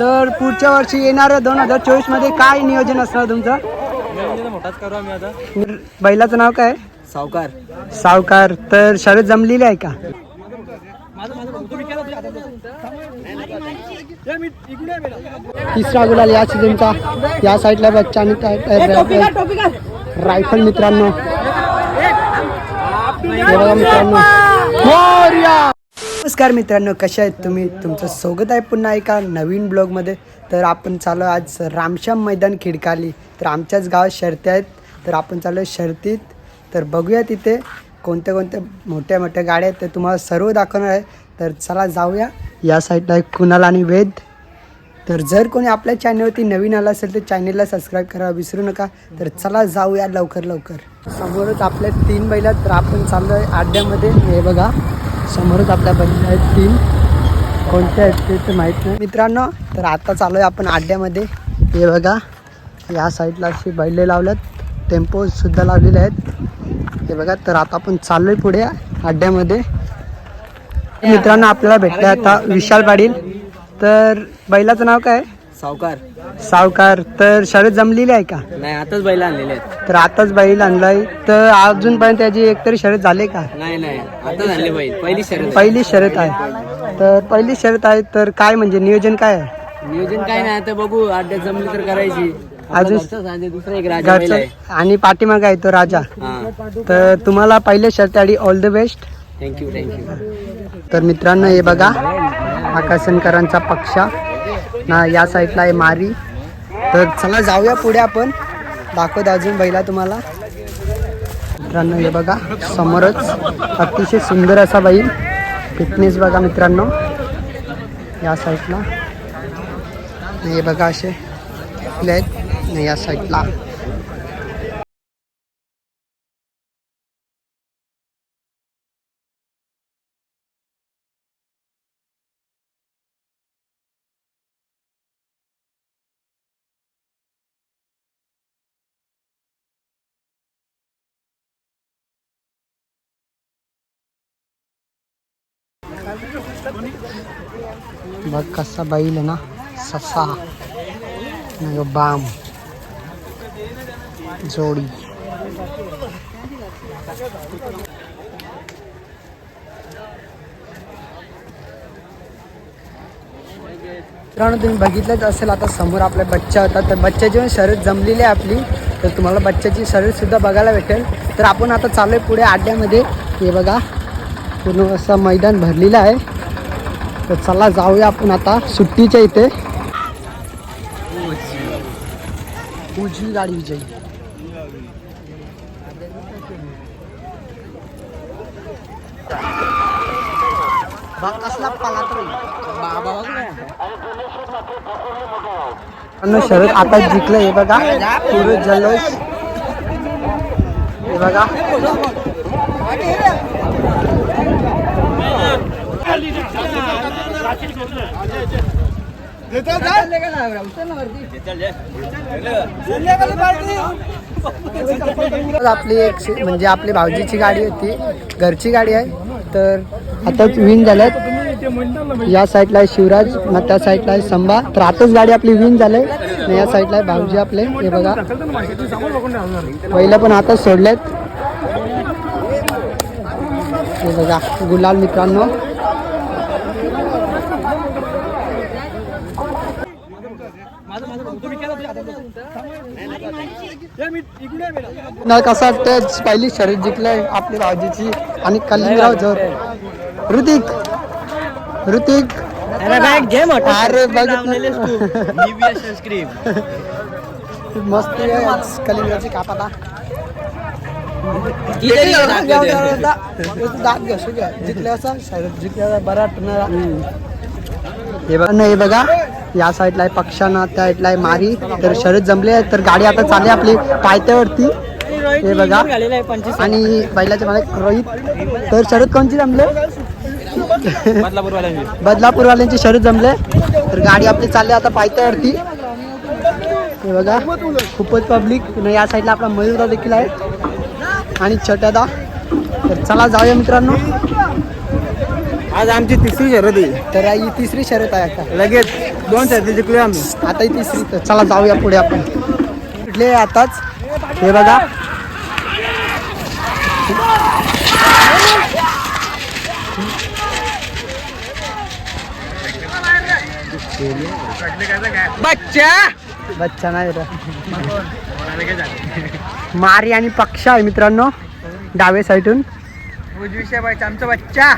तर पुढच्या वर्षी येणाऱ्या दोन हजार चोवीसमध्ये काय नियोजन असणार तुमचं? नियोजन मोठाच करू आम्ही आता बैलाचं नाव काय? सावकार. सावकार. तर शरद जमलेली आहे का? तिसरा गुलाल या सीझनचा. या साईडला बच्चा आणि रायफल मित्रांनो. मित्रांनो! नमस्कार मित्रांनो कशा आहेत तुम्ही? तुमचं स्वागत आहे पुन्हा एका नवीन ब्लॉगमध्ये. तर आपण चालू आहे आज रामश्याम मैदान खिडकाली. तर आमच्याच गावात शर्ती आहेत. तर आपण चालू आहे शर्तीत. तर बघूया तिथे कोणत्या कोणत्या मोठ्या मोठ्या गाड्या आहेत ते तुम्हाला सर्व दाखवणार आहे. तर चला जाऊया. या साईडला एक कुणाल आणि वेद. तर जर कोणी आपल्या चॅनलवरती नवीन आला असेल तर चॅनलला सबस्क्राईब करा विसरू नका. तर चला जाऊया लवकर लवकर. समोरच आपल्या तीन बैल तर आपण चाललो आहे आड्यामध्ये हे बघा. समोरच आपल्या बैल आहेत तीन. कोणत्या आहेत ते तर माहीत नाही. मित्रांनो तर आता चालू आहे आपण आड्यामध्ये हे बघा या साईडला अशी बैले लावल्यात. टेम्पोसुद्धा लावलेले आहेत. हे बघा तर आता आपण चाललो आहे पुढे अड्ड्यामध्ये मित्रांनो आपल्याला भेटलं आता विशाल पाटील. तर बैलाचं नाव काय? सावकार. सावकार तर शरद जमलेली आहे का? नाही आताच बैल आणलेले आहेत. तर आताच बैल आणलाय. तर अजूनपर्यंत त्याची एकतरी शर्यत झाले का? नाही नाही. आताच आणले बैल. पहिली शर्यत पहिली शर्यत आहे. तर पहिली शर्यत आहे तर काय म्हणजे नियोजन काय आहे? नियोजन काय नाही आता बघू. अड्ड्यात जमली तर करायची. अजून- दुसरा एक राजा बैल आहे. घरचं आणि पाठीमाग आहे तो राजा. हा. तर तुम्हाला पहिले शर्यत all the best thank you thank you तर मित्रांनो हे बघा आकाशनकरांचा पक्षा. ना या साईडला आहे मारी. तर चला जाऊया पुढे आपण. दाखवत अजून बैला तुम्हाला. मित्रांनो हे बघा समोरच अतिशय सुंदर असा बैल फिटनेस बघा मित्रांनो. या साईडला हे बघा असे. आहेत. या साईडला बघ कसा बैल आहे ना ससा. आणि बाम. जोडी. मित्रांनो तुम्ही बघितलंच असेल आता समोर आपल्या बच्चा होता. तर बच्च्याची पण शर्यत जमलेली आहे आपली. तर तुम्हाला बच्चाची शर्यत सुद्धा बघायला भेटेल. तर आपण आता चालू आहे पुढे आड्यामध्ये. हे बघा पूर्ण असं मैदान भरलेलं आहे. तर चला जाऊया आपण आता सुट्टीच्या इथे. उजवी गाडी विजयी. कसला पाला तर शरद आता जिंकलं हे बघा. पुढे जल्लोष. हे बघा. आपली एक म्हणजे आपली भाऊजीची गाडी होती. घरची गाडी आहे. तर आता विन झाल्यात या साईडला आहे शिवराज मग त्या साईडला आहे संभा. तर आताच गाडी आपली विन झाले. या साईडला आहे भाऊजी आपले. हे बघा. पहिलं पण आताच सोडलेत. हे बघा गुलाल मित्रांनो. ना कसं वाटतं पहिली शर्यत जिंकलंय आपली भाऊजीची आणि कलिंगराव जोर. ऋतिक ऋतिक अरे बघ. मस्त कलिंगराची कापाला जिंकल्या बरा हे नाही हे बघा. या साईडला आहे पक्षाना त्या साईडला आहे मारी. तर शर्यत जमले आहे तर गाडी आता चालली आपली पायथ्यावरती. हे बघा. आणि बैलाच्या मला रोहित. तर शरद कोणची जमले? बदलापूरवाल्यांची शरद जमले. तर गाडी आपली चालली आता पायथ्यावरती. हे बघा. खूपच पब्लिक या साईडला आपला मयूरदा देखील आहे. आणि छोट्यादा तर चला जाऊया मित्रांनो. आज आमची तिसरी शर्यत आहे. तर ही तिसरी शर्यत आहे आता. लगेच. दोन शर्ती जिंकले आम्ही. आता ही तिसरी तर चला जाऊया पुढे आपण. कुठले आताच. हे बघा. बच्चा! बच्चा नाही रे. मारी आणि पक्षा आहे मित्रांनो. डावे साईडून. बायचा आमचा बच्चा!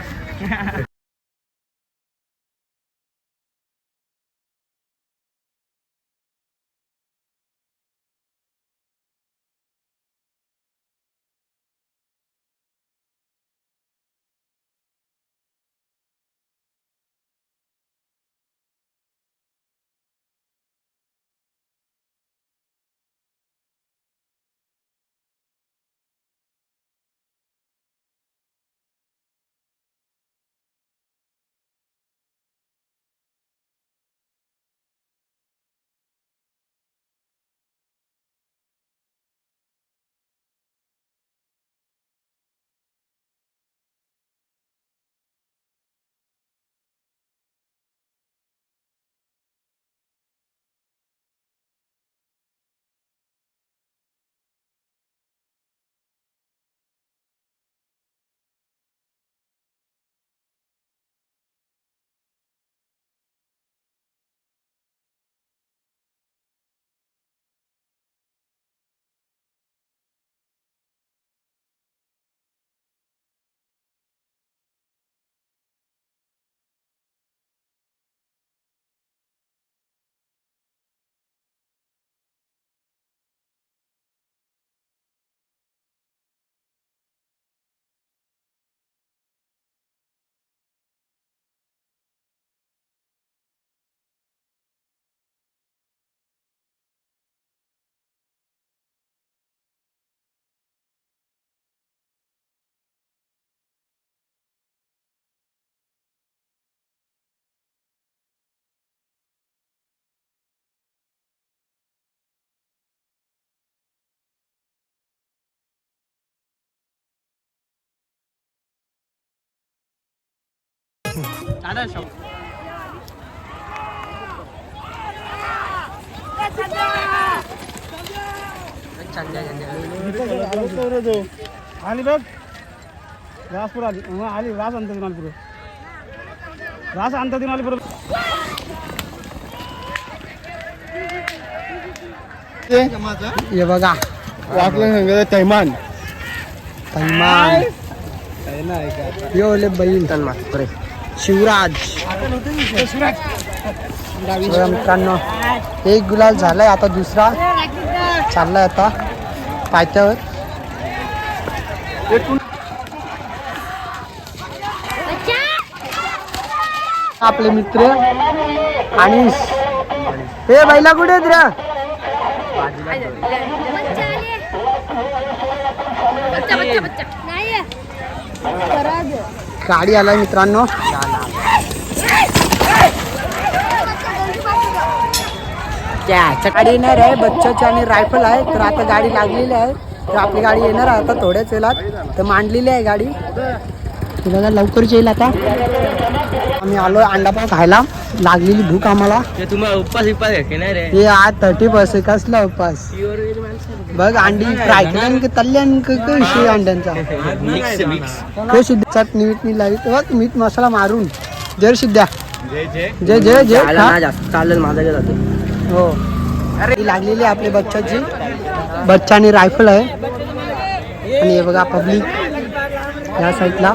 आली बघ रासपूर आली. हा, आली रास आणता दिन आली रास आणता दिन आली पुढे. हे बघा. वाकलं सांगत थैमान सलमान हे ओले बैल शिवराज. मित्रांनो एक गुलाल झालाय आता दुसरा. चाललाय आता पायथ्यावर. आपले मित्र आणि हे बैला कुठे आहेत रे? बच्चा बच्चा बच्चा. गाडी आलाय मित्रांनो. गाडी येणार आहे बच्चाची आणि रायफल आहे तर आता गाडी लागलेली आहे. तर आपली गाडी येणार आहे आता थोड्याच वेळात. तर मांडलेली आहे गाडी. तुला बघा लवकरच येईल आता. आम्ही आलो अंडापाव खायला. लागलेली भूक आम्हाला. तुम्हाला उपवास हे आज थर्टी पर्सेंट कसला उपास? बघ अंडी फ्राय केल्यान की तल्ल्यान क- क- विषय अंड्यांचा. मिक्स मिक्स हे सिद्ध चटणी मीठ लावी बघ मीठ मसाला मारून. जय सिद्ध्या जय जय जय. चालेल माझा जाते. हो. ही लागलेली आपल्या बच्चाची. बच्चा आणि रायफल आहे. आणि हे बघा पब्लिक. या साईडला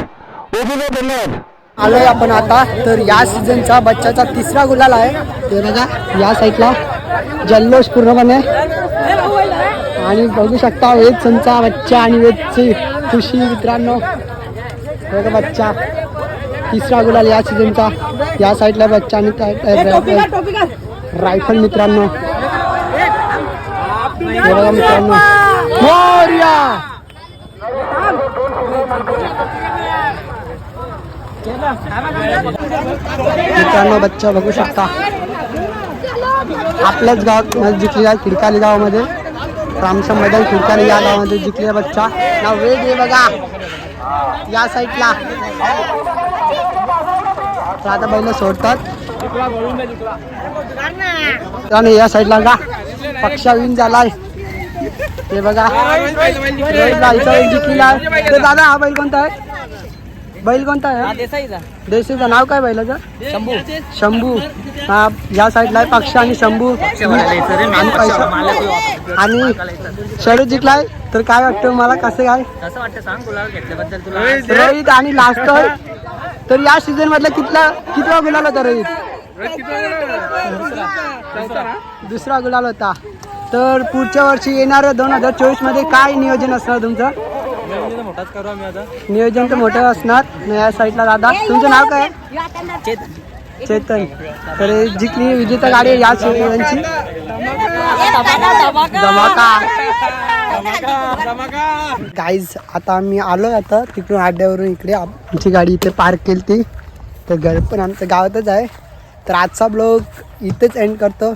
आलोय आपण आता. तर या सीझनचा बच्चाचा तिसरा गुलाल आहे. ते बघा या साईडला जल्लोष पूर्णपणे. आणि बघू शकता वेद संचा बच्चा आणि वेदची खुशी मित्रांनो. हे बघा बच्चा तिसरा गुलाल या सीझनचा या साईडला बच्चा आणि रायफल मित्रांनो. हे बघा मित्रांनो. मित्रांनो बच्चा बघू शकता आपल्याच गावात मध्ये जिंकलेला खिडकाली गावामध्ये रामशम मैदान खिडकाली या गावामध्ये जिंकलेला बच्चा नाव वेग आहे बघा या साईडला तर आता बैल सोडतात आणि या साईडला का पक्षा विन झालाय ते बघा जिंकलेला दादा हा बैल कोणता आहे बैल कोणता आहे? देसाईचा. नाव काय बैलाचं? शंभू. शंभू. हा या साईडला आहे पक्ष आणि शंभू. आणि शरद जिंकलाय. तर काय वाटतं मला? कसं काय? कसं वाटतं सांग? गुलाल घेतल्याबद्दल तुला. रोहित आणि लास्ट तर. या सीझन मधला कितला कितवा गुलाल होता रोहित? दुसरा गुलाल होता. तर पुढच्या वर्षी येणाऱ्या दोन हजार चोवीसमध्ये काय नियोजन असणार तुमचं? नियोजन तर मोठं असणार. न या साईडला दादा. तुमचं नाव काय? चेत चेतन. तर जिंकली विजेता गाडी आहे या सीझनची गाईज आता आम्ही आलो आता तिकडून अड्ड्यावरून इकडे. आमची गाडी इथे पार्क केली ती तर घर पण आमचं गावातच आहे. तर आजचा ब्लॉग इथेच एंड करतो.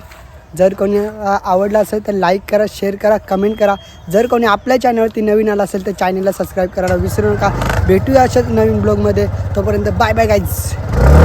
जर कोणी आवडला असेल तर लाईक करा शेअर करा कमेंट करा. जर कोणी आपल्या चॅनलवरती नवीन आला असेल तर चॅनलला सबस्क्राईब करायला विसरू नका. भेटूया अशाच नवीन ब्लॉगमध्ये तोपर्यंत बाय बाय गाईज